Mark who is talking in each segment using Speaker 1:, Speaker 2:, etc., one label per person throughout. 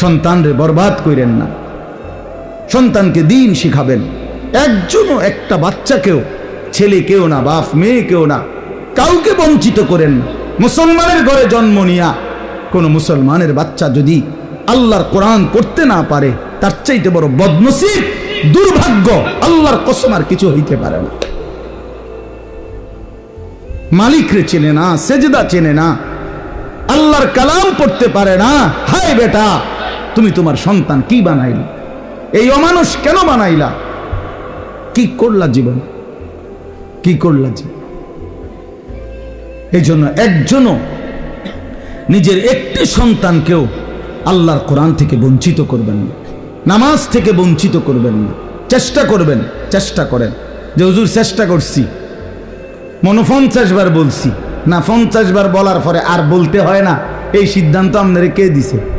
Speaker 1: সন্তানরে বরবাদ কইরেন না। সন্তানকে দিন শিখাবেন। একজনও একটা বাচ্চাকেও ছেলে কেউ না, বাপ মেয়ে কেউ না, কাউকে বঞ্চিত করেন না। মুসলমানের ঘরে জন্ম নিয়া কোনো মুসলমানের বাচ্চা যদি আল্লাহর কোরআন পড়তে না পারে, তার চাইতে বড় বদনসিব, দুর্ভাগ্য আল্লাহর কসম আর কিছু হইতে পারে না। মালিকরে চেনে না, সেজদা চেনে না, আল্লাহর কালাম পড়তে পারে না। হায় বেটা! তুমি তোমার সন্তান কি বানাইলা? এই অমানুষ কেন বানাইলা? কি করলা জীবন? কি করলা জীবন? এই জন্য একজনও নিজের একটি সন্তানকেও আল্লাহর কোরআন থেকে বঞ্চিত করবেন না। নামাজ থেকে বঞ্চিত করবেন না। চেষ্টা করবেন, চেষ্টা করেন। যে, হুজুর, চেষ্টা করছি। মনে পঞ্চাশ বার বলছি। না, পঞ্চাশ বার বলার পরে আর বলতে হয় না। এই সিদ্ধান্ত আপনারা কে দিছে?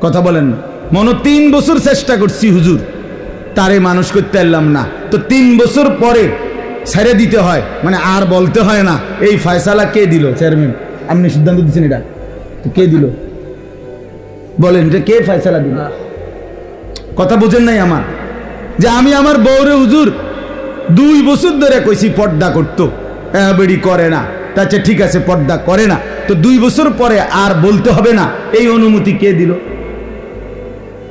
Speaker 1: কথা বলেন মনে তিন বছর চেষ্টা করছি, হুজুর। তারে মানুষ করতে পারলাম না। তো তিন বছর পরে ছেড়ে দিতে হয়। মানে আর বলতে হয় না। এই ফয়সালা কে দিল? চেয়ারম্যান, আপনি সিদ্ধান্ত দিচ্ছেন এটা? তো কে দিল? বলেন এটা কে ফয়সালা দিল? কথা বুঝেন নাই আমার। যে আমি আমার বউরে হুজুর দুই বছর ধরে কইছি পর্দা করতো। বেড়ি করে না। তাছে ঠিক আছে, পর্দা করে না। তো দুই বছর পরে আর বলতে হবে না। এই অনুমতি কে দিল?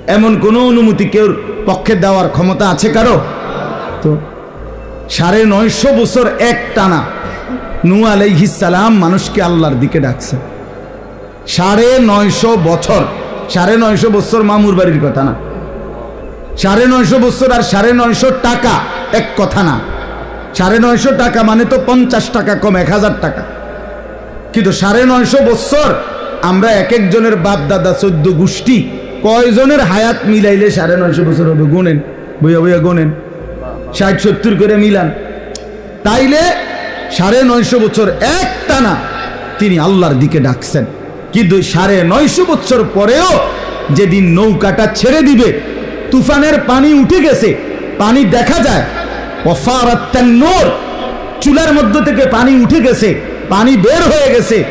Speaker 1: এমন কোনো অনুমতি কেউ পক্ষে দেওয়ার ক্ষমতা আছে কারও? তো সাড়ে নয়শো বছর এক টানা নু আলাইহিসালাম মানুষকে আল্লাহর দিকে ডাকছে। সাড়ে নয়শো বছর, সাড়ে নয়শো বছর মামুর বাড়ির কথা না। সাড়ে নয়শো বছর আর সাড়ে নয়শো টাকা এক কথা না। সাড়ে নয়শো টাকা মানে তো পঞ্চাশ টাকা কম, এক হাজার টাকা। কিন্তু সাড়ে নয়শো বছর আমরা এক একজনের বাপ দাদা চোদ্দ গোষ্ঠী কয়জনের হায়াত মিলাইলে সাড়ে নয়শো বছর হবে? গুনেন, বইয়া বইয়া গুনেন। ষাট, সত্তর করে মিলান। তাইলে সাড়ে নয়শো বছর এক টানা তিনি আল্লাহর দিকে ডাকছেন। কিন্তু সাড়ে নয়শো বছর পরেও যেদিন নৌকাটা ছেড়ে দিবে, তুফানের পানি উঠে গেছে, পানি দেখা যায়। চুলার মধ্য থেকে পানি উঠে গেছে, পানি বের হয়ে গেছে।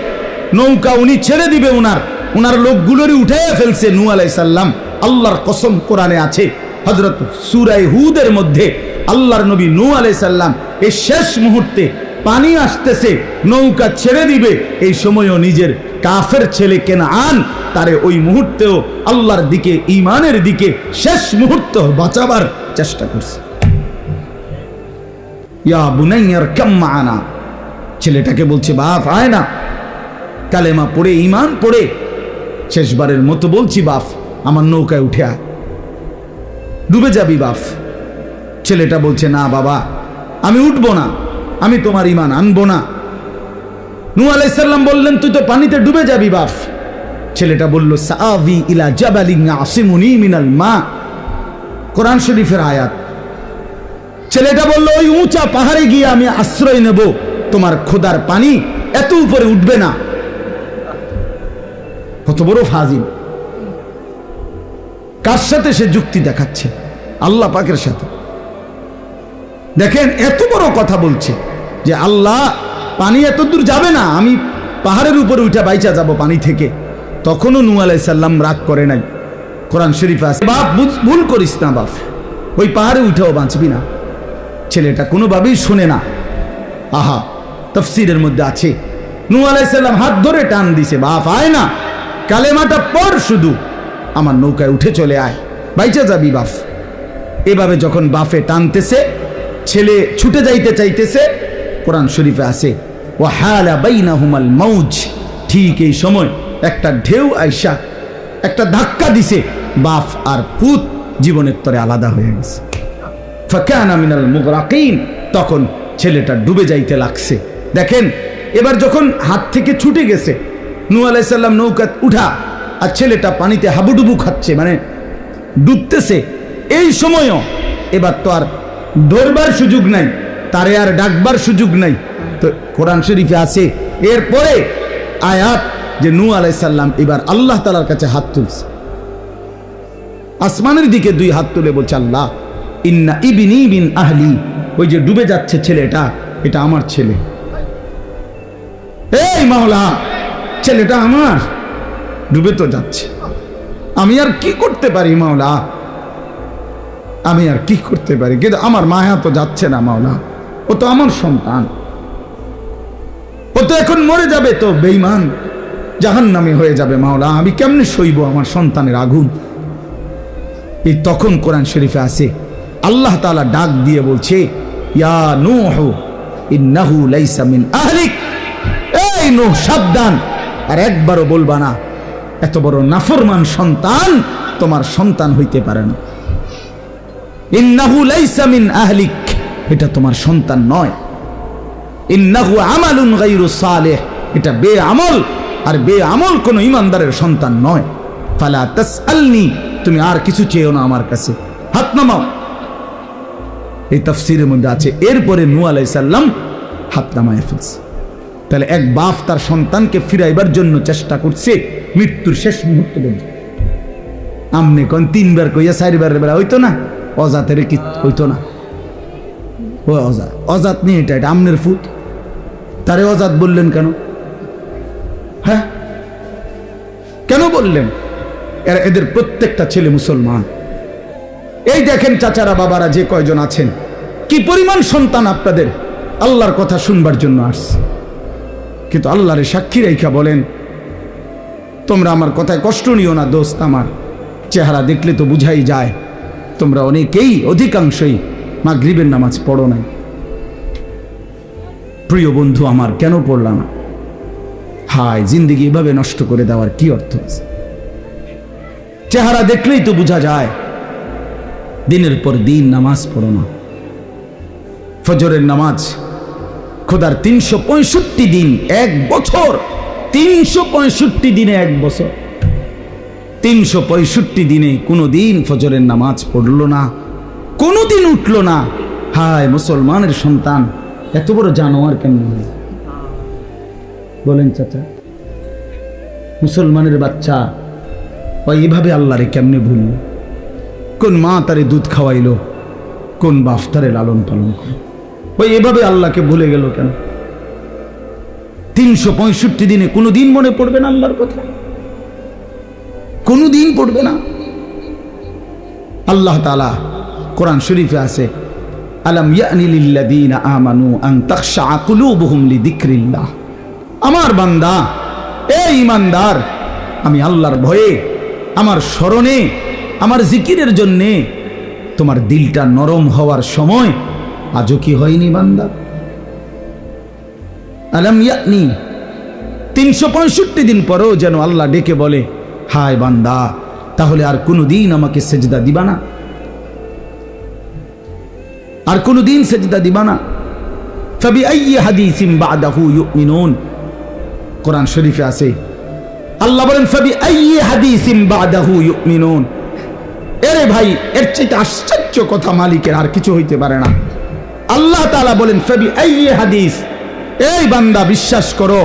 Speaker 1: নৌকা উনি ছেড়ে দিবে উনার। উনার লোকগুলোরই উঠাইয়া ফেলছে নু আলাই সাল্লাম আল্লাহর কসম কোরআনে আছে হজরত সুরাই হুদের মধ্যে আল্লাহর নবী নু আলাই সাল্লাম এই শেষ মুহূর্তে পানি আসতেছে, নৌকা ছেড়ে দিবে, এই সময়ও নিজের কাফের ছেলে কেনা আন তারে ওই মুহূর্তেও আল্লাহর দিকে ইমানের দিকে শেষ মুহূর্ত বাঁচাবার চেষ্টা করছে। ইয়া বুনাইয়ার কাম্মা আনা, ছেলেটাকে বলছে, বাপ আয় না। কালেমা পড়ে ইমান পড়ে শেষবারের মতো বলছি, বাফ, আমার নৌকায় উঠে আয়। ডুবে যাবি, বাফ। ছেলেটা বলছে, না, বাবা, আমি উঠবো না, আমি তোমার ইমান আনব না। নু আলাইসাল্লাম বললেন, তুই তো পানিতে ডুবে যাবি, বাফ। ছেলেটা বলল, সাআবি ইলা জাবালিন আসিমুনি মিনাল মা। কোরআন শরীফের আয়াত। ছেলেটা বলল, ওই উঁচা পাহাড়ে গিয়ে আমি আশ্রয় নেব। তোমার খোদার পানি এত উপরে উঠবে না। কত বড় ফাজিল। কার সাথে সে যুক্তি দেখাচ্ছে? আল্লাহ পাকের সাথে। দেখেন, এত বড় কথা বলছে যে আল্লাহ পানি এত দূর যাবে না, আমি পাহাড়ের উপরে উঠে বাইচা যাব পানি থেকে। তখনও নু আলাইসাল্লাম রাগ করে নাই। কোরআন শরীফ আছে, বাপ, ভুল করিস না বাপ। ওই পাহাড়ে উঠেও বাঁচবি না। ছেলেটা কোনোভাবেই শোনে না। আহা, তফসিরের মধ্যে আছে। নু আলাইসাল্লাম হাত ধরে টান দিছে, বাপ, আয় না। কালেমাটা পর শুধু। আমার নৌকায় উঠে চলে আয়। বাইচা যাবি বাফ। এভাবে যখন বাফে টানতেছে, ছেলে ছুটে যাইতে চাইতেছে, কোরআন শরীফে আছে ও হালা বাইনা হুমাল মৌজ ঠিক এই সময় একটা ঢেউ আইসা, একটা ধাক্কা দিছে, বাফ আর পুত জীবনের তরে আলাদা হয়ে গেছে। ফাকানা মিনাল মুগরাকিন, তখন ছেলেটা ডুবে যাইতে লাগছে। দেখেন, এবার যখন হাত থেকে ছুটে গেছে নূ আলাইসাল্লাম নৌকা উঠা আর ছেলেটা পানিতে হাবুডুবু খাচ্ছে মানে ডুবতেছে। এই সময়ও এবার তো আর ধরবার সুযোগ নাই, তারে আর ডাকবার সুযোগ নাই। তো কোরআন শরীফে আছে, এরপরে আয়াত যে নূ আলাইসাল্লাম এবার আল্লাহ তালার কাছে হাত তুলছে। আসমানের দিকে দুই হাত তুলে বলছে, আল্লাহ, ইন্না ইবিনি বিন আহলি। ওই যে ডুবে যাচ্ছে ছেলেটা, এটা আমার ছেলে। এই মাওলা ছেলেটা আমার ডুবে তো যাচ্ছে। আমি আর কি করতে পারি মাওলা? আমি আর কি করতে পারি? কিন্তু আমার মায়া তো যাচ্ছে না মাওলা। ও তো আমার সন্তান। ও তো এখন মরে যাবে তো বেইমান জাহান নামে হয়ে যাবে মাওলা। আমি কেমনে সইব আমার সন্তানের আগুন? এই তখন কোরআন শরীফে আছে, আল্লাহ তাআলা ডাক দিয়ে বলছে, ইয়া নূহ, ইন্নাহু লাইসা মিন আহলিক। এই নূহ, সাবধান। আর একবারও বলবা না, এত বড় নাফরমান সন্তান তোমার সন্তান হইতে পারে না। এটা তোমার সন্তান নয়। এটা বে আমল আর বে আমল কোনো ইমানদারের সন্তান নয়। ফালা তাসআলনি, তুমি আর কিছু চেয়েও না আমার কাছে। হাত নামাও। এই তাফসিরের মধ্যে আছে, এরপরে নূ আলাইহিস সালাম হাত নামায় ফেলছে। তাহলে এক বাপ তার সন্তানকে ফিরাইবার জন্য চেষ্টা করছে, মৃত্যুর শেষ মুহূর্ত পর্যন্ত। আমনে কোন, তিনবার কইয়া চারিবার বেলা হইতো না, অজাতের কি হইতো না। ও অজাত অজাত নিয়ে এটা এটা আমনের ফুট তারে অজাত বললেন কেন? হ্যাঁ? কেন বললেন? এরা এদের প্রত্যেকটা ছেলে মুসলমান। এই দেখেন চাচারা বাবারা যে কয়জন আছেন। কি পরিমাণ সন্তান আপনাদের? আল্লাহর কথা শুনবার জন্য আসছে। কিন্তু আল্লাহরে সাক্ষী রেখা বলেন, তোমরা আমার কথায় কষ্ট নিও না, দোস্ত আমার। চেহারা দেখলে তো বুঝাই যায়, তোমরা অনেকেই অধিকাংশই মাগরিবের নামাজ পড়ো নাই। প্রিয় বন্ধু, আমার কেন পড়লা না? হায়, জিন্দিগি এভাবে নষ্ট করে দেওয়ার কি অর্থ আছে? চেহারা দেখলেই তো বোঝা যায়, দিনের পর দিন নামাজ পড়ো না। ফজরের নামাজ খোদার তিনশো পঁয়ষট্টি দিন এক বছর। তিনশো পঁয়ষট্টি দিনে এক বছর। তিনশো পঁয়ষট্টি দিনে কোনো দিন ফজরের নামাজ পড়ল না কোনো দিন উঠল না। হায় মুসলমানের সন্তান, এত বড় জানোয়ার কেমন? হয় বলেন চাচা, মুসলমানের বাচ্চা ওই এভাবে আল্লাহরে কেমনে ভুলল? কোন মা তারে দুধ খাওয়াইলো, কোন বাপ তারে লালন পালন করল? ওই এভাবে আল্লাহকে ভুলে গেল কেন? তিনশো পঁয়ষট্টি দিনে কোনো দিন মনে পড়বে না আল্লাহর কথা? কোনো দিন পড়বে না? আল্লাহ তালা কোরআন শরীফে আছে, আলম ইয়ানিলিল্লাদিন আমানু আন তাখশা কুলুবুহুম লিযিকরিল্লাহ। আমার বান্দা এই ইমানদার আমি আল্লাহর ভয়ে, আমার স্মরণে, আমার জিকিরের জন্যে তোমার দিলটা নরম হওয়ার সময় আজও কি হয়নি বান্দা? আলম ইয়ানি? তিনশো পঁয়ষট্টি দিন পরেও যেন আল্লাহ ডেকে বলে, হায় বান্দা, তাহলে আর কোনো দিন আমাকে সেজদা দিবা না? আর কোনো দিন সেজদা দিবা না? ফবি হাদিসিম বাদাহু ইউমিনুন। কোরআন শরীফে আছে, আল্লাহ বলেন ফবি হাদিসিম বাদাহু ইউমিনুন। এরে ভাই, এর চাইতে আশ্চর্য কথা মালিকের আর কিছু হইতে পারে না। আল্লাহ তালা বলেন ফবি আইয়ি হাদিস? এই বান্দা, বিশ্বাস করো,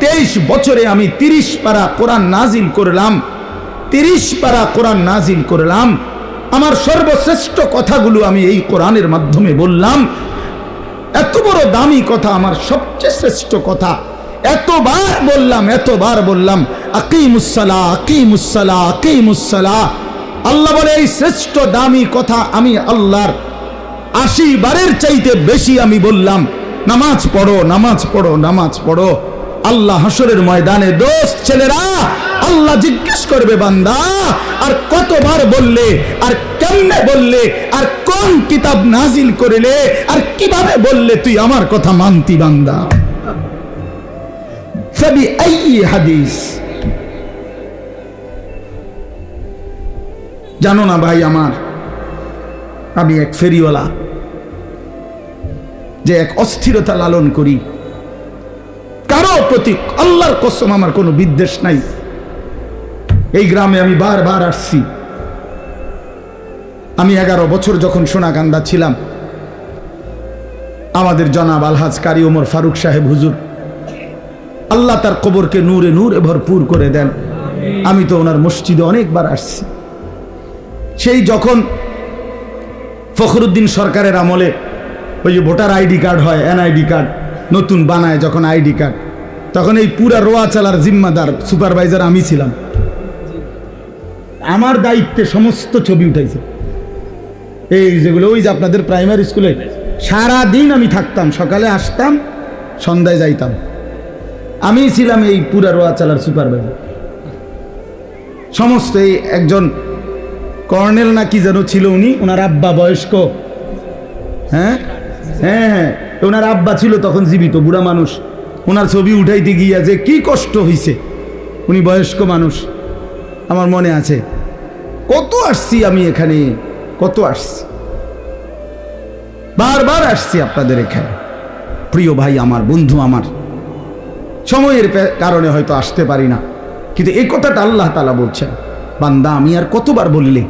Speaker 1: তেইশ বছরে আমি তিরিশ পারা কোরআন নাজিল করলাম, তিরিশ পারা কোরআন নাজিল করলাম। আমার সর্বশ্রেষ্ঠ কথাগুলো আমি এই কোরআনের মাধ্যমে বললাম। এত বড় দামি কথা, আমার সবচেয়ে শ্রেষ্ঠ কথা। এতবার বললাম এতবার বললাম আকিমুসালা আকিমুসালা আকিমুসালা আল্লাহ বলে, এই শ্রেষ্ঠ দামি কথা আমি আল্লাহর আশি বারের চাইতে বেশি আমি বললাম, নামাজ পড়ো নামাজ পড়ো নামাজ পড়ো। আল্লাহ হাসরের ময়দানে দোস্ত ছেলেরা, আল্লাহ জিজ্ঞেস করবে বান্দা, আর কতবার বললে, আর কেমনে বললে, আর কোন কিতাব নাজিল করিলে, আর কীভাবে বললে তুই আমার কথা মানতি বান্দা? হাদিস। জানো না ভাই আমার আমি এক ফেরিওয়ালা যে এক অস্থিরতা লালন করি। কারও প্রতি আল্লাহর কসম আমার কোনো বিদ্বেষ নাই। এই গ্রামে আমি বারবার আসছি। আমি এগারো বছর যখন সোনাকান্দা ছিলাম, আমাদের জনাব আলহাজ কারি ওমর ফারুক সাহেব হুজুর, আল্লাহ তার কবরকে নূরে নূরে ভরপুর করে দেন। আমি তো ওনার মসজিদে অনেকবার আসছি। সেই যখন ফখরুদ্দিন সরকারের আমলে ওই যে ভোটার আইডি কার্ড হয়, এনআইডি কার্ড, নতুন বানায় যখন আইডি কার্ড। তখন এই পুরা রোয়া চালার জিম্মাদার, সুপারভাইজার আমি ছিলাম। আমার দায়িত্বে সমস্ত ছবি উঠাইছে। এই যেগুলো, ওই যে আপনাদের প্রাইমারি স্কুলে সারা দিন আমি থাকতাম, সকালে আসতাম, সন্ধ্যায় যাইতাম। আমি ছিলাম এই পুরা রোয়া চালার সুপারভাইজার। সমস্ত এই একজন কর্নেল না কি যেন ছিল উনি? ওনার আব্বা বয়স্ক। হ্যাঁ? হ্যাঁ হ্যাঁ। ওনার আব্বা ছিল তখন জীবিত, বুড়া মানুষ। ওনার ছবি উঠাইতে গিয়া যে কি কষ্ট হইছে। উনি বয়স্ক মানুষ। আমার মনে আছে, কত আসছি আমি এখানে? কত আসছি? বারবার আসছি আপনাদের এখানে। প্রিয় ভাই আমার, বন্ধু আমার। সময়ের কারণে হয়তো আসতে পারি না। কিন্তু এই কথাটা আল্লাহ তালা বলছেন, বান্দা, আমি আর কতবার বলিলে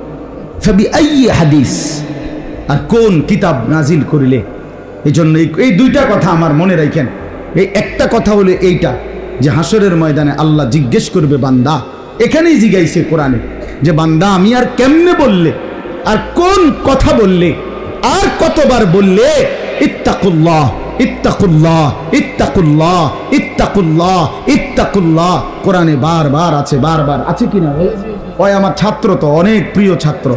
Speaker 1: হাদিস? আর কোন কিতাব নাজিল করিলে? এই জন্য এই- দুইটা কথা আমার মনে রাখেন এই একটা কথা হলো এইটা, যে হাসরের ময়দানে আল্লাহ জিজ্ঞেস করবে, বান্দা, এখানেই জিগাইছে কোরআনে, যে বান্দা, আমি আর কেমনে বললে? আর কোন কথা বললে? আর কতবার বললে? ইত্তাকুল্লাহ ইত্তাকুল্লাহ ইত্তাকুল্লাহ ইত্তাকুল্লাহ ইত্তাকুল্লাহ। কোরআনে বারবার আছে বারবার আছে কিনা? ওই আমার ছাত্র তো, অনেক প্রিয় ছাত্র।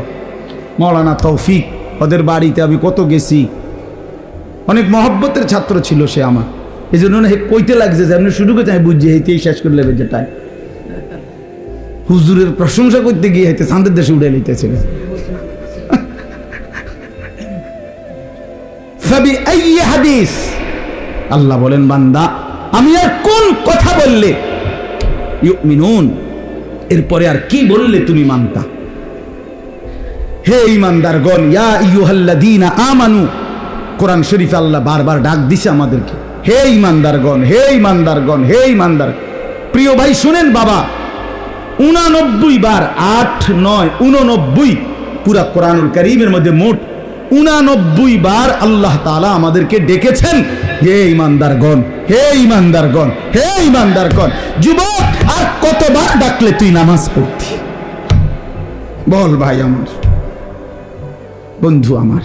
Speaker 1: মৌলানা তৌফিক, ওদের বাড়িতে আমি কত গেছি। অনেক মহব্বতের ছাত্র ছিল সে আমার। এই জন্য কইতে লাগছে যে আপনি শুরু করতে, আমি বুঝছি হেঁটেই শেষ করে নেবে যেটাই। হুজুরের প্রশংসা করতে গিয়ে হেঁটে চাঁদের দেশে উড়ে নিতেছিল হাদিস। আল্লাহ বলেন, বান্দা, আমি আর কোন কথা বললে? ইউমিনুন। এরপরে আর কি বললে তুমি মানতা হে ইমানদারগণ, ইয়া ইয়ুহাল্লাযীনা আমানু। কোরআন শরীফে আল্লাহ বারবার ডাক দিছে আমাদেরকে। হে ইমানদারগণ হে ইমানদারগণ, হে ইমানদার। প্রিয় ভাই, শুনেন বাবা, উনানব্বই বার, আট, নয়, উননব্বই, পুরা কোরআনুল করিমের মধ্যে মোট উনানব্বই বার আল্লাহ তাআলা আমাদেরকে ডেকেছেন। হে ইমানদারগণ হে ইমানদারগণ হে ইমানদারগণ, যুবক কতবার ডাকলে তুই নামাজ পড়তি? বল ভাই আমার। বন্ধু আমার,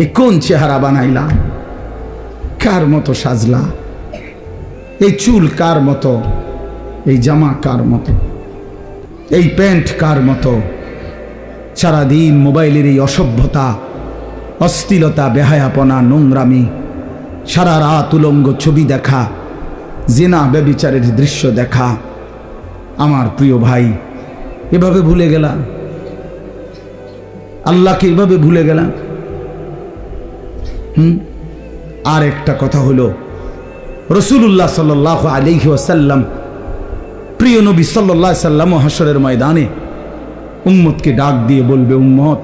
Speaker 1: এ কোন চেহারা বানাইলা? কার মতো সাজলা? এই চুল কার মতো? এই জামা কার মতো? এই প্যান্ট কার মতো? সারাদিন মোবাইলের এই অসভ্যতা, অস্থিলতা, বেহায়াপনা, নোংরামি, সারা রাত উলঙ্গ ছবি দেখা, জেনা ব্যবিচারের দৃশ্য দেখা আমার প্রিয় ভাই, এভাবে ভুলে গেলাম। আল্লাহকে এভাবে ভুলে গেলাম। হুম? আর একটা কথা হলো রসুল্লাহ সাল আলিহি ওয়াসাল্লাম, প্রিয় নবী সাল্লাহ সাল্লাম হাসরের ময়দানে উম্মতকে ডাক দিয়ে বলবে, উম্মত,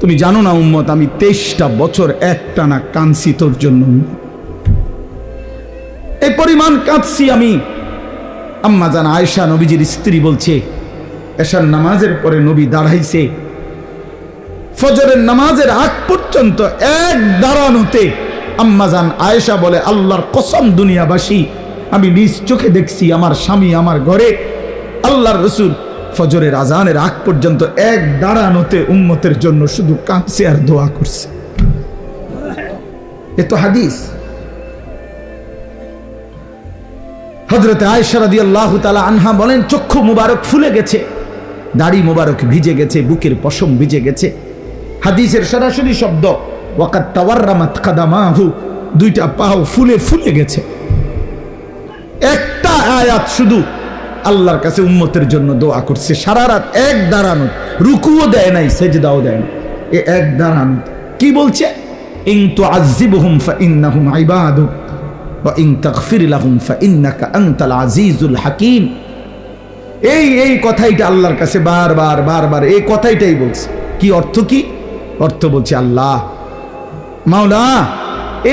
Speaker 1: তুমি জানো না উম্মত, আমি তেইশটা বছর একটানা কাঁদছি তোর জন্য। এই পরিমাণ কাঁদছি আমি। আম্মা জান আয়েশা নবীজির স্ত্রী বলছে, এশার নামাজের পরে নবী দাঁড়াইছে। ফজরের নামাজের আগ পর্যন্ত এক দাঁড়ানোতে আম্মাজান আয়েশা বলে, আল্লাহর কসম দুনিয়াবাসী, আমি নিজ চোখে দেখছি আমার স্বামী আমার ঘরে। আল্লাহর রসুল ফজরের আজানের আগ পর্যন্ত এক দাঁড়ানোতে উম্মতের জন্য শুধু কাঁদছে আর দোয়া করছে। এ তো হাদিস। হজরতে আয়েশা রাদি আল্লাহ তালা আনহা বলেন, চক্ষু মুবারক ফুলে গেছে, দাড়ি মুবারক ভিজে গেছে, বুকের পশম ভিজে গেছে। হাদিসের সরাসরি শব্দ ওয়াকাত তাওয়াররামাত কাদামাহু, দুইটা পাও ফুলে ফুলে গেছে। একটা আয়াত শুধু আল্লাহর কাছে উম্মতের জন্য দোয়া করছে, সারা রাত এক দাঁড়ানো রুকুও দেয় নাই, সেজদাও দেয় না এ এক দাঁড়ানো কি বলছে? ইন তুআযিবহুম ফাইন্নাহুম ইবাদুক ওয়া ইন তাগফির লাহুম ফাইন্নাকা আনতাল আজিজুল হাকীম। এই এই কথাইটা আল্লাহর কাছে বারবার বারবার এই কথাইটাই বলছে। কি অর্থ কি? অর্থ বলছে আল্লাহ। মাওলা,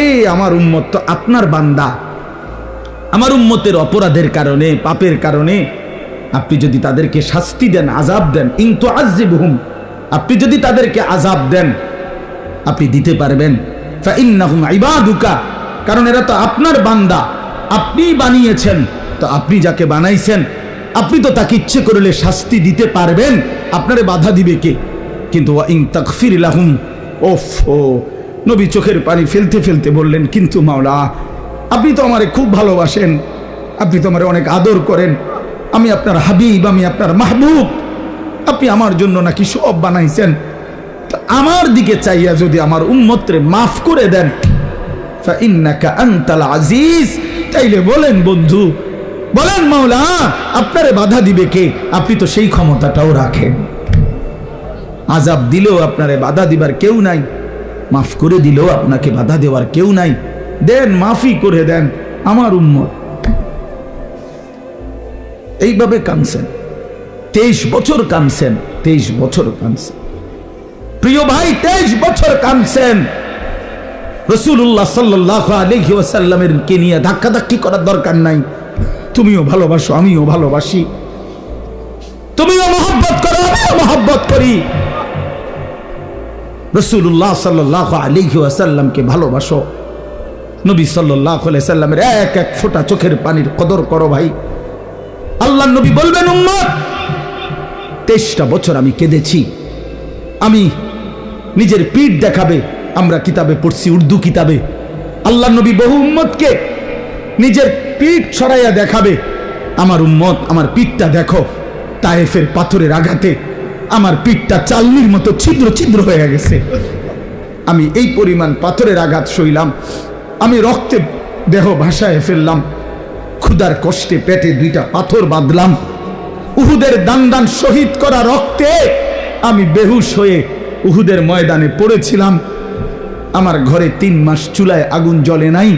Speaker 1: এই আমার উম্মত তো আপনার বান্দা। আমার উম্মতের অপরাধের কারণে, পাপের কারণে আপনি যদি তাদেরকে শাস্তি দেন আজাব দেন ইন্তু আজিবহুম আপনি যদি তাদেরকে আজাব দেন, আপনি দিতে পারবেন। ফাইন্নাহুম ইবাদুকা কারণ এরা তো আপনার বান্দা। আপনি বানিয়েছেন, তো আপনি যাকে বানাইছেন, আপনি তো তাকে ইচ্ছে করলে শাস্তি দিতে পারবেন। আপনারে বাধা দিবে কে? কিন্তু ইন তাকফির লাহুম, ওফ নবী চোখের পানি ফেলতে ফেলতে বললেন, কিন্তু মাওলা, আপনি তো আমারে খুব ভালোবাসেন, আপনি তো আমারে অনেক আদর করেন। আমি আপনার হাবিব, আমি আপনার মাহবুব, আপনি আমার জন্য নাকি সব বানাইছেন। আমার দিকে চাইয়া যদি আমার উম্মতরে মাফ করে দেন তাইলে বলেন বন্ধু, বলেন মাওলা, আপনারে বাধা দিবে কে? আপনি তো সেই ক্ষমতাটাও রাখেন। আজাব দিলেও আপনারে বাধা দিবার কেউ নাই। মাফ করে দিলেও আপনাকে বাধা দেওয়ার কেউ নাই। দেন মাফি করে দেন আমার উম্মত। এইভাবে কানছেন তেইশ বছর কানছেন তেইশ বছর কানছেন প্রিয় ভাই, তেইশ বছর কানছেন রসুল্লাহ সাল্লাহ আলহি ওয়াসাল্লামের কে নিয়ে ধাক্কাধাক্কি করার দরকার নাই। তুমিও ভালোবাসো, আমিও ভালোবাসি। তুমিও মহব্বত করো, আমিও মহব্বত করি। রসুল্লাহ সাল্লাহ আলহি ওয়াসাল্লামকে ভালোবাসো। নবী সাল্লাহ সাল্লামের এক এক ফোঁটা চোখের পানির কদর করো ভাই। আল্লাহ নবী বলবেন, উম্মত, তেইশটা বছর আমি কেঁদেছি। আমি নিজের পিঠ দেখাবে আমরা কিতাবে পড়ছি, উর্দু কিতাবে। আল্লাহ নবী বহু উম্মতকে নিজের পিঠ ছড়াইয়া দেখাবে। আমার উম্মত আমার পিঠটা দেখো, তায়েফের পাথরের আঘাতে আমার পিঠটা চালনির মতো ছিদ্র ছিদ্র হয়ে গেছে। আমি এই পরিমাণ পাথরের আঘাত সইলাম, আমি রক্তে দেহ ভাসায় ফেললাম ক্ষুদার কষ্টে পেটে দুইটা পাথর বাঁধলাম। উহুদের দান দান শহীদ করা রক্তে আমি বেহুশ হয়ে উহুদের ময়দানে পড়েছিলাম। আমার ঘরে তিন মাস চুলায় আগুন জ্বলে নাই,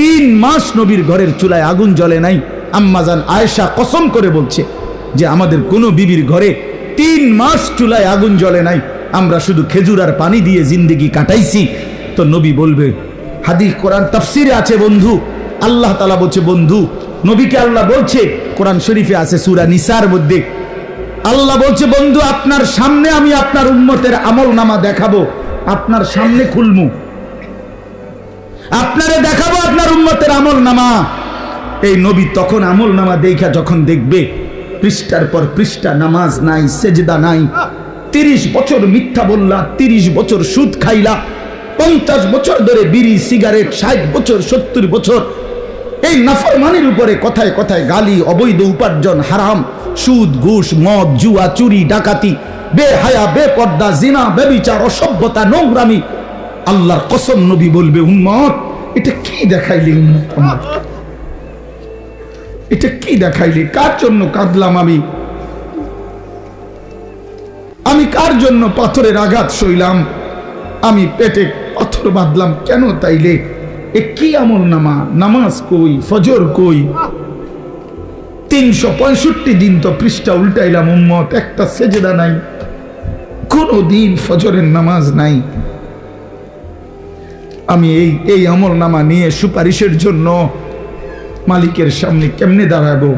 Speaker 1: তিন মাস নবীর ঘরের চুলায় আগুন জ্বলে নাই। আম্মাজান আয়েশা কসম করে বলছে যে আমাদের কোনো বিবির ঘরে তিন মাস চুলায় আগুন জ্বলে নাই, আমরা শুধু খেজুর আর পানি দিয়ে জিন্দেগি কাটাইছি। তো নবী বলবে, হাদিস কোরআন তাফসিরে আছে বন্ধু, আল্লাহ তালা বলছে, বন্ধু, নবীকে আল্লাহ বলছে, কোরআন শরীফে আছে সুরা নিসার মধ্যে, আল্লাহ বলছে, বন্ধু, আপনার সামনে আমি আপনার উন্মতের আমল নামা দেখাবো। আপনার সামনে খুলমু। আপনারে দেখাবো আপনার উন্মতের আমল নামা এই নবী তখন আমল নামা দেখা যখন দেখবে, পৃষ্ঠার পর পৃষ্ঠা, নামাজ নাই, সেজদা নাই, তিরিশ বছর মিথ্যা বললা, তিরিশ বছর সুদ খাইলা, পঞ্চাশ বছর ধরে বিড়ি, সিগারেট, ষাট বছর, সত্তর বছর, এই নাফরমানির উপরে কথায় কথায় গালি, অবৈধ উপার্জন, হারাম, সুদ, ঘুষ, মদ, জুয়া, চুরি, ডাকাতি বেহায়া বেপর্দা জিনা বেবিচার অসভ্যতা, নোংরামি। আল্লাহর কসম নবী বলবে, উম্মত, এটা কি দেখাইলি উম্মত এটা কি দেখাইলি? কার জন্য কাঁদলাম আমি? আমি কার জন্য পাথরের আঘাত সইলাম? আমি পেটে পাথর বাঁধলাম, কেন তাইলে? এ কি আমল নামা? নামাজ কই? ফজর কই? তিনশো পঁয়ষট্টি দিন তো পৃষ্ঠা উল্টাইলাম, উম্মত, একটা সেজেদা নাই। কোনো দিন ফজরের নামাজ নাই। আমি এই এই আমল নামা নিয়ে সুপারিশের জন্য মালিকের সামনে কেমনে দাঁড়াবো?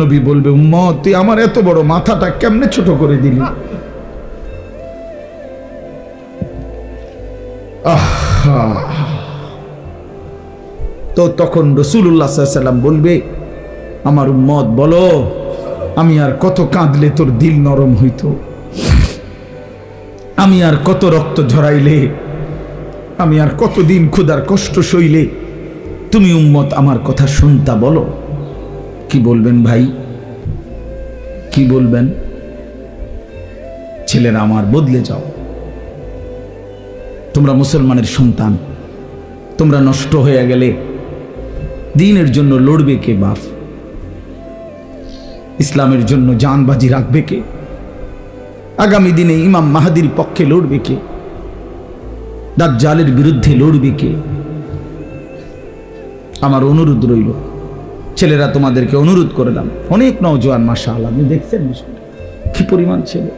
Speaker 1: নবী বলবে উম্মত তুই আমার এত বড় মাথাটা কেমনে ছোট করে দিলি। তো তখন রসুল্লাহ সাল্লাম বলবে, আমার উম্মত, বলো। আমি আর কত কাঁদলে তোর দিল নরম হইতো? আমি আর কত রক্ত ঝরাইলে? আমি আর কতদিন ক্ষুদার কষ্ট সইলে? তুমি উম্মত আমার কথা শুনতা বলো। কি বলবেন ভাই? কি বলবেন? ছেলেরা আমার বদলে যাও। তোমরা মুসলমানের সন্তান। তোমরা নষ্ট হয়ে গেলে। দিনের জন্য লড়বে কে বাপ? ইসলামের জন্য জানবাজি রাখবে কে? আগামী দিনে ইমাম মাহাদির পক্ষে লড়বে কে? দাজ্জালের বিরুদ্ধে লড়বে কে? আমার অনুরোধ রইল, ছেলেরা তোমাদেরকে অনুরোধ করলাম অনেক নওজোয়ান মাসা আল্লাহ আপনি দেখছেন কি পরিমাণ ছেলে?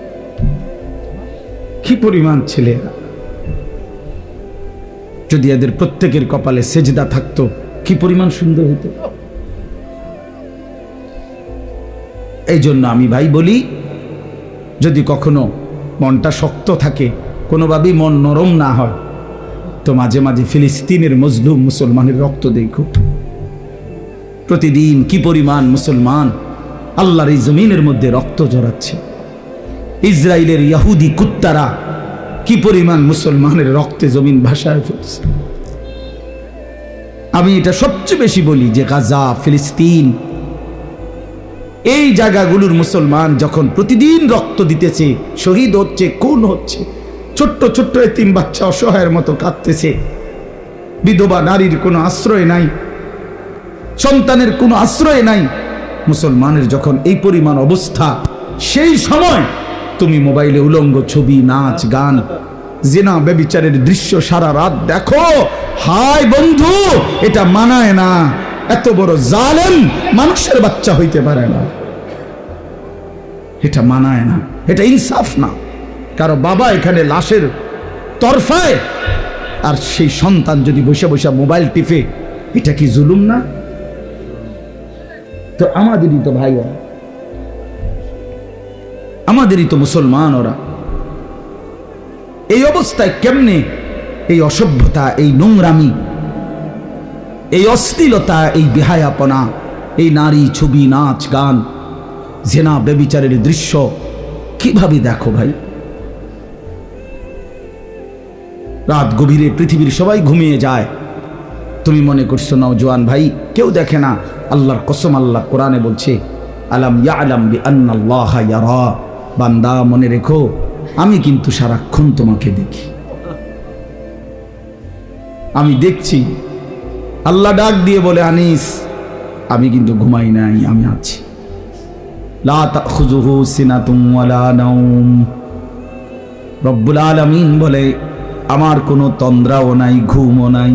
Speaker 1: কি পরিমাণ ছেলেরা? যদি এদের প্রত্যেকের কপালে সেজদা থাকতো, কি পরিমাণ সুন্দর হতো? এই জন্য আমি ভাই বলি, যদি কখনো মনটা শক্ত থাকে, কোনোভাবেই মন নরম না হয়, তো মাঝে মাঝে ফিলিস্তিনের মজলুম মুসলমানের রক্ত দেখো। প্রতিদিন কি পরিমাণ মুসলমান আল্লাহর এই জমিনের মধ্যে রক্ত জড়াচ্ছে ইসরায়েলের ইয়াহুদি কুত্তারা কি পরিমাণ মুসলমানের রক্তে জমিন ভাষায় ফেলছে? আমি এটা সবচেয়ে বেশি বলি যে গাজা, ফিলিস্তিন এই জায়গাগুলোর মুসলমান যখন প্রতিদিন রক্ত দিতেছে, শহীদ হচ্ছে কোন হচ্ছে, ছোট্ট ছোট্ট তিন বাচ্চা অসহায়ের মতো কাঁদতেছে, বিধবা নারীর কোনো আশ্রয় নাই, সন্তানের কোনো আশ্রয় নাই, মুসলমানের যখন এই পরিমাণ অবস্থা, সেই সময় তুমি মোবাইলে উলঙ্গ ছবি, নাচ, গান, জেনা বেবিচারের দৃশ্য সারা রাত দেখো। হায় বন্ধু, এটা মানায় না। এত বড় জালেম মানুষের বাচ্চা হইতে পারে না। এটা মানায় না, এটা ইনসাফ না। কারও বাবা এখানে লাশের তরফায় আর সেই সন্তান যদি বসে বসে মোবাইল টিপে, এটা কি জুলুম না? তো আমাদেরই তো ভাই আমাদেরই তো মুসলমান ওরা। এই অবস্থায় কেমনে এই অসভ্যতা, এই নোংরামি এই অশ্লীলতা, এই বেহায়াপনা, এই নারী ছবি, নাচ, গান, জেনা বেবিচারের দৃশ্য কীভাবে দেখো ভাই? রাত গভীরে পৃথিবীর সবাই ঘুমিয়ে যায়। তুমি মনে করছ, নাও জোয়ান ভাই, কেউ দেখে না। আল্লাহর কসম, আল্লাহ কোরআনে বলছে, আলাম ইয়া আলাম বি আন্নাল্লাহ বান্দা, মনে রেখো, আমি কিন্তু সারাক্ষণ তোমাকে দেখি। আমি দেখছি আল্লাহ ডাক দিয়ে বলে, আনিস, আমি কিন্তু ঘুমাই নাই, আমি আছি। রব্বুল আলামিন বলে, আমার কোনো তন্দ্রাও নাই, ঘুমও নাই।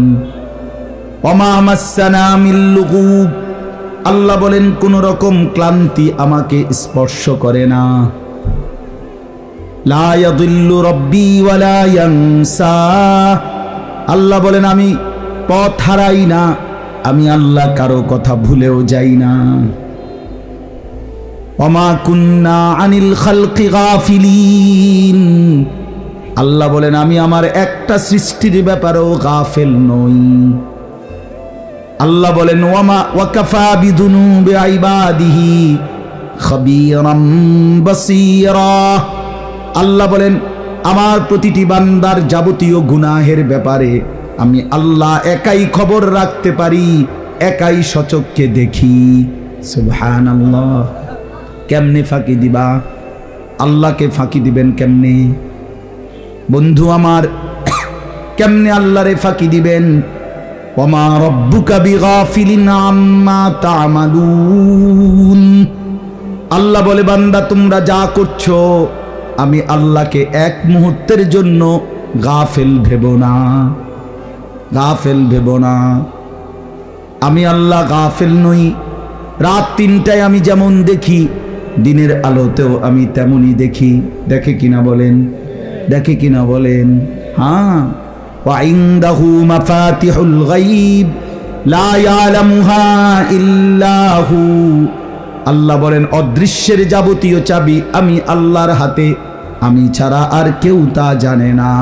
Speaker 1: আল্লাহ বলেন, কোন রকম ক্লান্তি আমাকে স্পর্শ করে না। আল্লাহ বলেন, আমি পথ হারাই না, আমি আল্লাহ কারও কথা ভুলেও যাই না। অমা কুন্না আনিল খালকি গাফিলিন। আল্লাহ বলেন, আমি আমার একটা সৃষ্টির ব্যাপারেও গাফেল নই। আল্লাহ বলেন ওয়ামা ওয়াকাফা বিদুনুবি ইবাদিহি খাবীরাম বাসীরা। আল্লাহ বলেন, আমার প্রতিটি বান্দার যাবতীয় গুনাহের ব্যাপারে আমি আল্লাহ একাই খবর রাখতে পারি, একাই সচককে দেখি। সুবহানাল্লাহ। কেমনে ফাঁকি দিবা? আল্লাহকে ফাঁকি দিবেন কেমনে? বন্ধু আমার, কেমনে আল্লাহরে ফাঁকি দিবেন? আল্লাহ বলে, বান্দা, তোমরা যা করছ, আমি আল্লাহকে এক মুহূর্তের জন্য গাফেল ভেব না। গাফেল ভেব না আমি আল্লাহ গাফেল নই রাত তিনটায় আমি যেমন দেখি দিনের আলোতেও আমি তেমনই দেখি দেখে কিনা বলেন দেখে কিনা বলেন হ্যাঁ وعنده مفاتح الغيب لا يعلمها إلا هو আল্লাহ বলেন অদৃশ্যের যাবতীয় চাবি আমি আল্লাহর হাতে আমি ছাড়া আর কেউ তা জানে না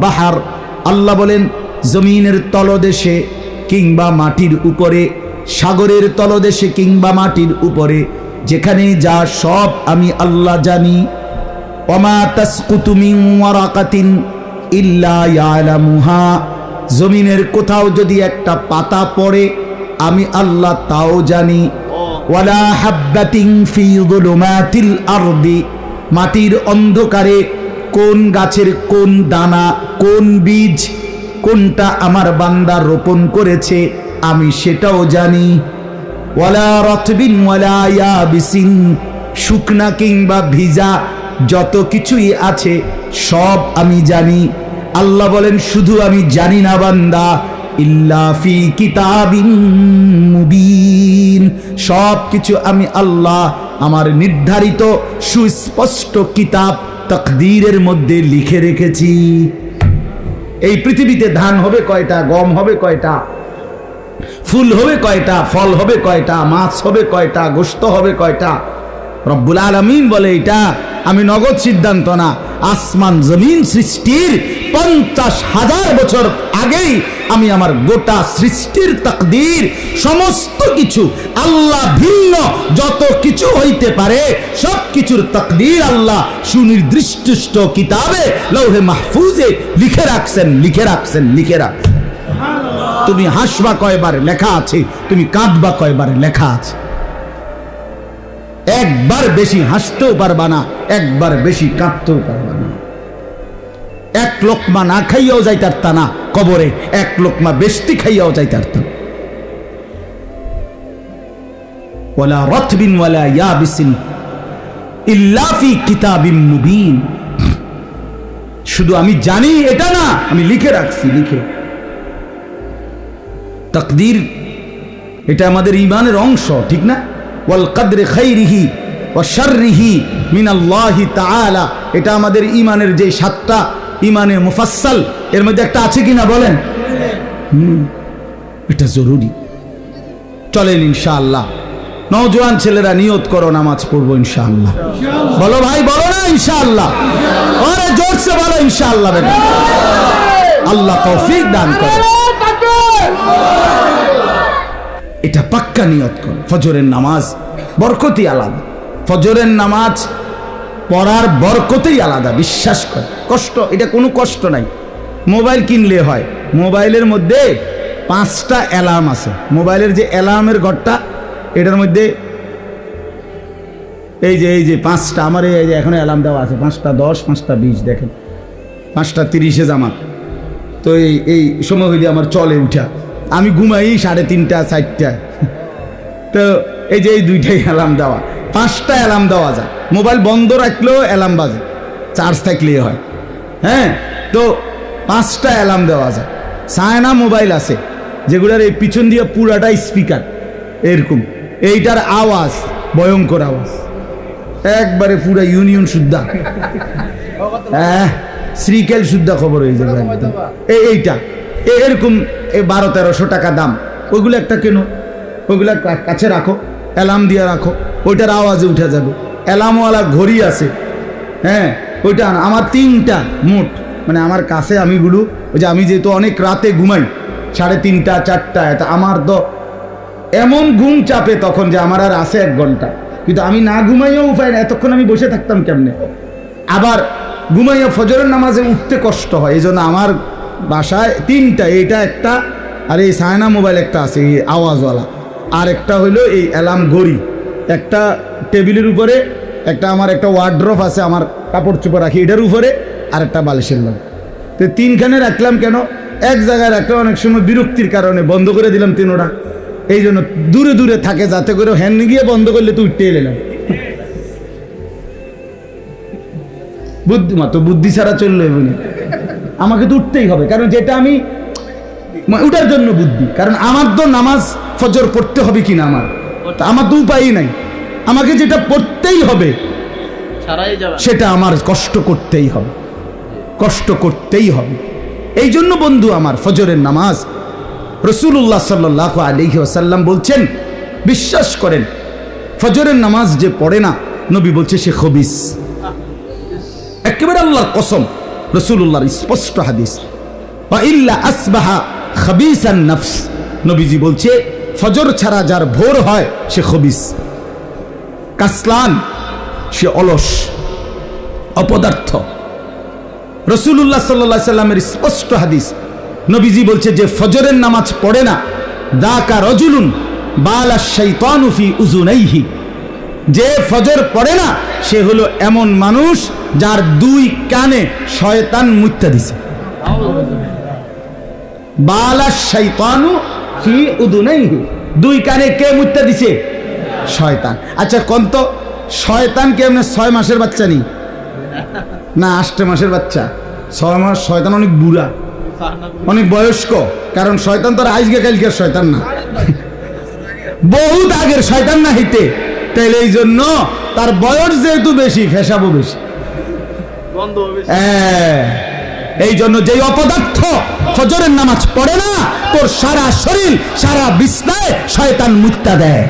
Speaker 1: বাহার আল্লাহ বলেন, জমিনের তলদেশে কিংবা মাটির উপরে, সাগরের তলদেশে কিংবা মাটির উপরে, যেখানে যা সব আমি আল্লাহ জানি ওয়ারাকাতিন ইল্লা ইয়ালামুহা। জমিনের কোথাও যদি একটা পাতা পড়ে, আমি আল্লাহ তাও জানি। ওয়ালা হাব্বাতিন ফি যুলুমাতিল আরদি। মাটির অন্ধকারে কোন গাছের কোন দানা, কোন বীজ, কোনটা আমার বান্দা রোপণ করেছে, আমি সেটাও জানি। ওয়ালা রতবিন ওয়ালা ইয়াবিসিন, শুকনা কিংবা ভিজা, যত কিছুই আছে, সব আমি জানি। আল্লাহ বলেন, শুধু আমি জানি না বান্দা, ইল্লা ফি কিতাবিন মুবিন। সব কিছু আমি আল্লাহ, আমার নির্ধারিত সুস্পষ্ট কিতাব তকদীরের মধ্যে লিখে রেখেছি। এই পৃথিবীতে ধান হবে কয়টা, গম হবে কয়টা, ফুল হবে কয়টা, ফল হবে কয়টা, মাছ হবে কয়টা, গোস্ত হবে কয়টা? রব্বুল আলমিন বলে এটা, আমি নগদ সিদ্ধান্ত না, আসমান, জমিন, সৃষ্টির পঞ্চাশ হাজার বছর আগেই আমি আমার গোটা সৃষ্টির তাকদীর, সমস্ত কিছু, আল্লাহ ভিন্ন, যত কিছু হইতে পারে, সব কিছুর তাকদীর আল্লাহ সুনির্দিষ্ট কিতাবে, লৌহে মাহফুজে লিখে রাখছেন লিখে রাখছেন লিখে রাখছেন। তুমি হাসবা কয়বার লেখা আছে, তুমি কাঁদবা কয়বার লেখা আছে। একবার বেশি হাসতেও পারবা না, একবার বেশি কাঁদতেও পারবা না। এক লোকমা না খাইয়াও যাইতার তা না কবরে, এক লোকমা বেশতি খাইয়াও যাইতার তা ওয়ালা রথবিন ওয়ালা ইয়াবিসিন ইল্লা ফি কিতাবিম মুবিন। শুধু আমি জানি এটা না, আমি লিখে রাখছি, লিখে। তকদির, এটা আমাদের ইমানের অংশ, ঠিক না? ওয়াল কদরে খাইরিহি ওয়া শাররিহি মিনাল্লাহি তাআলা, এটা আমাদের ইমানের যে সাতটা ইমানের মুফাসসাল, এর মধ্যে একটা আছে কিনা বলেন? এটা জরুরি। চলেন ইনশাআল্লাহ। নওজোয়ান ছেলেরা নিয়ত করো, নামাজ পড়ব ইনশাআল্লাহ। বলো ভাই, বলো না ইনশাআল্লাহ। আরে জোরসে বলো ইনশাআল্লাহ বেটা। আল্লাহ তৌফিক দান করে। এটা পাক্কা নিয়ত করো। ফজরের নামাজ বরকতই আলাদা। ফজরের নামাজ পড়ার বরকতেই আলাদা, বিশ্বাস করে। কষ্ট, এটা কোনো কষ্ট নাই। মোবাইল কিনলে হয়। মোবাইলের মধ্যে পাঁচটা অ্যালার্ম আছে। মোবাইলের যে অ্যালার্মের ঘরটা, এটার মধ্যে এই যে এই যে পাঁচটা, আমার এই যে এখানে অ্যালার্ম দেওয়া আছে। পাঁচটা দশ, পাঁচটা বিশ, দেখেন। পাঁচটা তিরিশে জামাত। তো এই এই সময় হইলে আমার চলে উঠা। আমি ঘুমাই সাড়ে তিনটা, চারটা। তো এই যে, এই দুইটাই অ্যালার্ম দেওয়া। পাঁচটা অ্যালার্ম দেওয়া যায়। মোবাইল বন্ধ রাখলেও অ্যালার্ম বাজে। চার্জ থাকলেই হয়। হ্যাঁ? তো পাঁচটা অ্যালার্ম দেওয়া যায়। সায়না মোবাইল আছে, যেগুলোর এই পিছন দিয়ে পুরাটা স্পিকার, এরকম। এইটার আওয়াজ, ভয়ঙ্কর আওয়াজ। একবারে পুরা ইউনিয়ন শুদ্ধা। হ্যাঁ? শ্রীকেল শুদ্ধা খবর হয়ে যাবে একদম। এই এইটা। এরকম বারো তেরোশো টাকা দাম। ওইগুলো একটা কেন? ওইগুলো কাছে রাখো। অ্যালার্ম দিয়ে রাখো, ওইটার আওয়াজে উঠে যাবে। অ্যালার্মওয়ালা ঘড়ি আছে হ্যাঁ ওইটা আমার তিনটা মোট মানে আমার কাছে আমিগুলো, ওই যে আমি যেহেতু অনেক রাতে ঘুমাই, সাড়ে তিনটা, চারটা, তা আমার তো এমন ঘুম চাপে তখন যে আমার আর আছে এক ঘণ্টা। কিন্তু আমি না ঘুমাইও উপায় না এতক্ষণ আমি বসে থাকতাম কেমনে? আবার ঘুমাইয়া ফজরের নামাজে উঠতে কষ্ট হয় এই আমার বাসায় তিনটা, এইটা একটা, আর এই সায়না মোবাইল একটা আছে, এই আওয়াজওয়ালা। আর একটা হইল এই অ্যালার্ম ঘড়ি। একটা টেবিলের উপরে, একটা আমার একটা ওয়ার্ড্রফ আছে, আমার কাপড় চোপড় রাখি, এটার উপরে আর একটা বালিশের লোক তো তিনখানে রাখলাম কেন? এক জায়গায় রাখলে অনেক সময় বিরক্তির কারণে বন্ধ করে দিলাম তিনোটা। এই জন্য দূরে দূরে থাকে যাতে করে হ্যান্ড গিয়ে বন্ধ করলে তুই উঠতে এলাম বুদ্ধি তো বুদ্ধি ছাড়া চলল আমাকে তো উঠতেই হবে, কারণ যেটা আমি মানে উঠার জন্য বুদ্ধি। কারণ আমার তো নামাজ ফজর পড়তে হবে কিনা আমার? তা আমার তো উপায়ই নাই। আমাকে যেটা পড়তেই হবে সেটা আমার কষ্ট করতেই হবে। কষ্ট করতেই হবে। এই জন্য বন্ধু আমার ফজরের নামাজ রসুল্লাহ সাল্লাহ আলহি আসাল্লাম বলছেন বিশ্বাস করেন ফজরের নামাজ যে পড়ে না নবী বলছে সে খবিস। একেবারে আল্লাহর কসম রসুল্লাহর স্পষ্ট হাদিস। বা ইল্লা আসবাহা খাবিসান নফস। নবীজি বলছে, ফজর ছাড়া যার ভোর হয়, সে খবিস। কাসলান, সে অলস, অপদার্থ। রসুল্লাহ সাল্লা সাল্লামের স্পষ্ট হাদিস। নবীজি বলছে যে, ফজরের নামাজ পড়ে না। দাকা রজুলুন বালা শৈতানুফি উজুনাইহি যে ফজর পড়ে না, সে হলো এমন মানুষ যার দুই কানে শয়তান মুত্যা দিছে বালা শৈতানু ফি উদুনাইহি। দুই কানে কে মুত্যা দিছে? শয়তান। আচ্ছা কোন তো? শয়তান কে এমনি ছয় মাসের বাচ্চা নেই না আষ্টে মাসের বাচ্চা। ছয় মাস শয়তান অনেক বুড়া। অনেক বয়স্ক। কারণ শয়তান তো আর আজকে কালকের শয়তান না। বহুত আগের শয়তান না হইতে তাইলে এই জন্য তার বয়স যেহেতু বেশি ফেসাবো বেশি। হ্যাঁ, এই জন্য যেই অপদার্থ ফজরের নামাজ পড়ে না, তোর সারা শরীর, সারা বিছনায় শয়তান মুক্তা দেয়।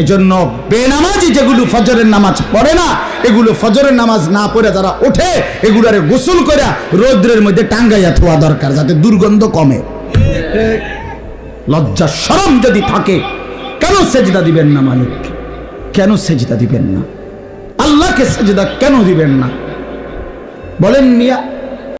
Speaker 1: এই জন্য বেনামাজি যেগুলো ফজরের নামাজ পড়ে না, এগুলো ফজরের নামাজ না পড়ে যারা ওঠে, এগুলারে গোসল করে রৌদ্রের মধ্যে টাঙ্গাইয়া থোয়া দরকার যাতে দুর্গন্ধ কমে। লজ্জা সরম যদি থাকে, কেন সেজদা দিবেন না মালিক? কেন সেজদা দিবেন না? আল্লাহকে সেজদা কেন দিবেন না? বলেন মিয়া